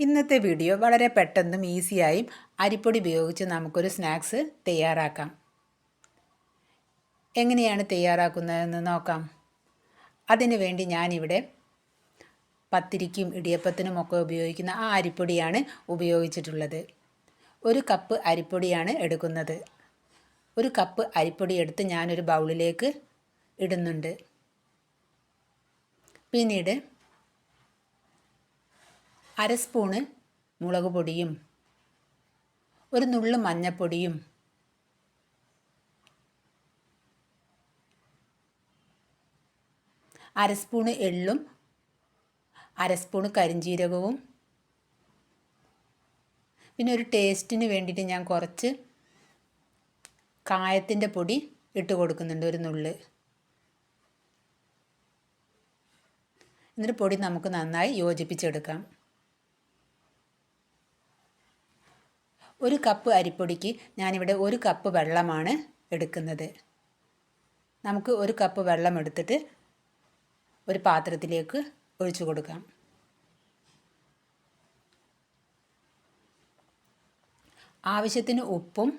ഇന്നത്തെ വീഡിയോ വളരെ പെട്ടെന്നും ഈസിയായും അരിപ്പൊടി ഉപയോഗിച്ച് നമുക്കൊരു സ്നാക്സ് തയ്യാറാക്കാം. എങ്ങനെയാണ് തയ്യാറാക്കുന്നതെന്ന് നോക്കാം. അതിനു വേണ്ടി ഞാനിവിടെ പത്തിരിക്കും ഇടിയപ്പത്തിനും ഒക്കെ ഉപയോഗിക്കുന്ന ആ അരിപ്പൊടിയാണ് ഉപയോഗിച്ചിട്ടുള്ളത്. ഒരു കപ്പ് അരിപ്പൊടിയാണ് എടുക്കുന്നത്. ഒരു കപ്പ് അരിപ്പൊടി എടുത്ത് ഞാനൊരു ബൗളിലേക്ക് ഇടുന്നുണ്ട്. പിന്നീട് അര സ്പൂണ് മുളക് പൊടിയും ഒരു നുള്ള് മഞ്ഞൾപ്പൊടിയും അര സ്പൂണ് എള്ളും അര സ്പൂണ് കരിഞ്ജീരകവും പിന്നെ ഒരു ടേസ്റ്റിന് വേണ്ടിയിട്ട് ഞാൻ കുറച്ച് കായത്തിന്റെ പൊടി ഇട്ട് കൊടുക്കുന്നുണ്ട് ഒരു നുള്ള്. എന്നിട്ട് പൊടി നമുക്ക് നന്നായി യോജിപ്പിച്ചെടുക്കാം. ഒരു കപ്പ് അരിപ്പൊടിക്ക് ഞാനിവിടെ ഒരു കപ്പ് വെള്ളമാണ് എടുക്കുന്നത്. നമുക്ക് ഒരു കപ്പ് വെള്ളം എടുത്തിട്ട് ഒരു പാത്രത്തിലേക്ക് ഒഴിച്ചു കൊടുക്കാം. ആവശ്യത്തിന് ഉപ്പും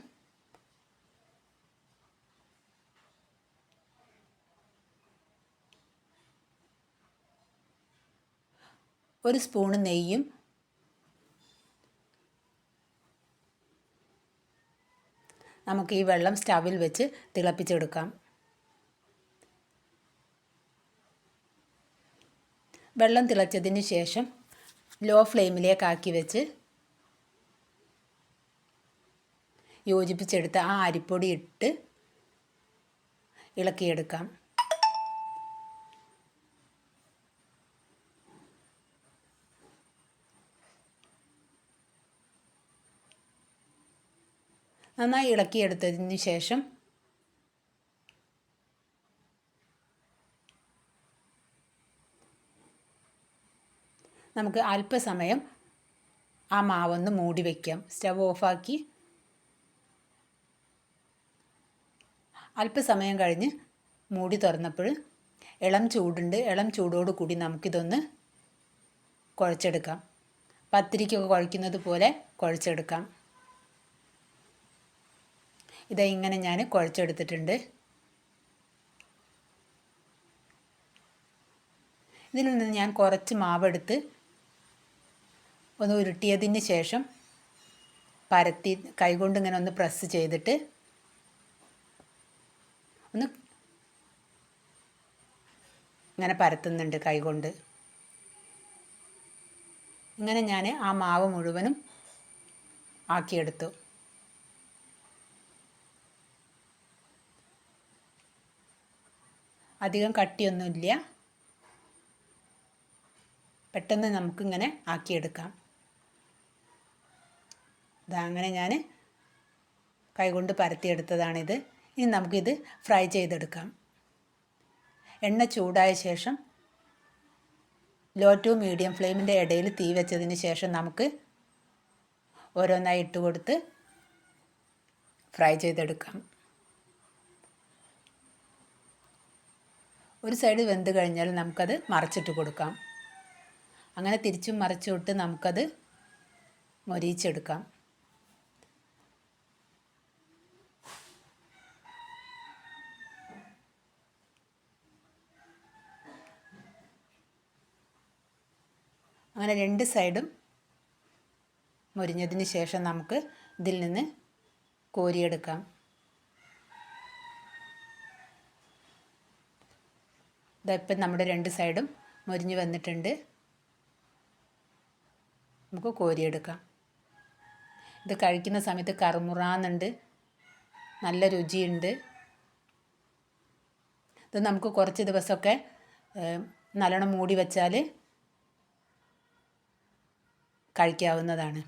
ഒരു സ്പൂണ് നെയ്യും നമുക്ക് ഈ വെള്ളം സ്റ്റവിൽ വെച്ച് തിളപ്പിച്ചെടുക്കാം. വെള്ളം തിളച്ചതിന് ശേഷം ലോ ഫ്ലെയിമിലേക്കാക്കി വെച്ച് യോജിപ്പിച്ചെടുത്ത് ആ അരിപ്പൊടി ഇട്ട് ഇളക്കിയെടുക്കാം. നന്നായി ഇളക്കിയെടുത്തതിന് ശേഷം നമുക്ക് അല്പസമയം ആ മാവൊന്ന് മൂടി വയ്ക്കാം സ്റ്റവ് ഓഫാക്കി. അല്പസമയം കഴിഞ്ഞ് മൂടി തുറന്നപ്പോൾ ഇളം ചൂടുണ്ട്. ഇളം ചൂടോട് കൂടി നമുക്കിതൊന്ന് കുഴച്ചെടുക്കാം. പത്തിരിക്കൊക്കെ കുഴയ്ക്കുന്നത് പോലെ കുഴച്ചെടുക്കാം. ഇതാ ഇങ്ങനെ ഞാൻ കുഴച്ചെടുത്തിട്ടുണ്ട്. ഇതിൽ നിന്ന് ഞാൻ കുറച്ച് മാവെടുത്ത് ഒന്ന് ഉരുട്ടിയതിന് ശേഷം പരത്തി കൈകൊണ്ട് ഇങ്ങനെ ഒന്ന് പ്രസ് ചെയ്തിട്ട് ഒന്ന് ഇങ്ങനെ പരത്തുന്നുണ്ട് കൈകൊണ്ട്. ഇങ്ങനെ ഞാൻ ആ മാവ് മുഴുവനും ആക്കിയെടുത്തു. അധികം കട്ടിയൊന്നുമില്ല. പെട്ടെന്ന് നമുക്കിങ്ങനെ ആക്കിയെടുക്കാം. ഇതാ അങ്ങനെ ഞാൻ കൈകൊണ്ട് പരത്തിയെടുത്തതാണിത്. ഇനി നമുക്കിത് ഫ്രൈ ചെയ്തെടുക്കാം. എണ്ണ ചൂടായ ശേഷം ലോ ടു മീഡിയം ഫ്ലെയിമിന്റെ ഇടയിൽ തീ വെച്ചതിന് ശേഷം നമുക്ക് ഓരോന്നായി ഇട്ട് കൊടുത്ത് ഫ്രൈ ചെയ്തെടുക്കാം. ഒരു സൈഡ് വെന്ത് കഴിഞ്ഞാൽ നമുക്കത് മറച്ചിട്ട് കൊടുക്കാം. അങ്ങനെ തിരിച്ചും മറിച്ചും ഇട്ട് നമുക്കത് മൊരിയിച്ചെടുക്കാം. അങ്ങനെ രണ്ട് സൈഡും മുരിഞ്ഞതിന് ശേഷം നമുക്ക് ഇതിൽ നിന്ന് കോരിയെടുക്കാം. ഇപ്പം നമ്മുടെ രണ്ട് സൈഡും മൊരിഞ്ഞ് വന്നിട്ടുണ്ട്. നമുക്ക് കോരിയെടുക്കാം. ഇത് കഴിക്കുന്ന സമയത്ത് കറുമുറാന്നുണ്ട്. നല്ല രുചിയുണ്ട്. ഇത് നമുക്ക് കുറച്ച് ദിവസമൊക്കെ നല്ലോണം മൂടി വെച്ചാൽ കഴിക്കാവുന്നതാണ്.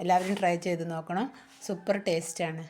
എല്ലാവരും ട്രൈ ചെയ്ത് നോക്കണം. സൂപ്പർ ടേസ്റ്റാണ്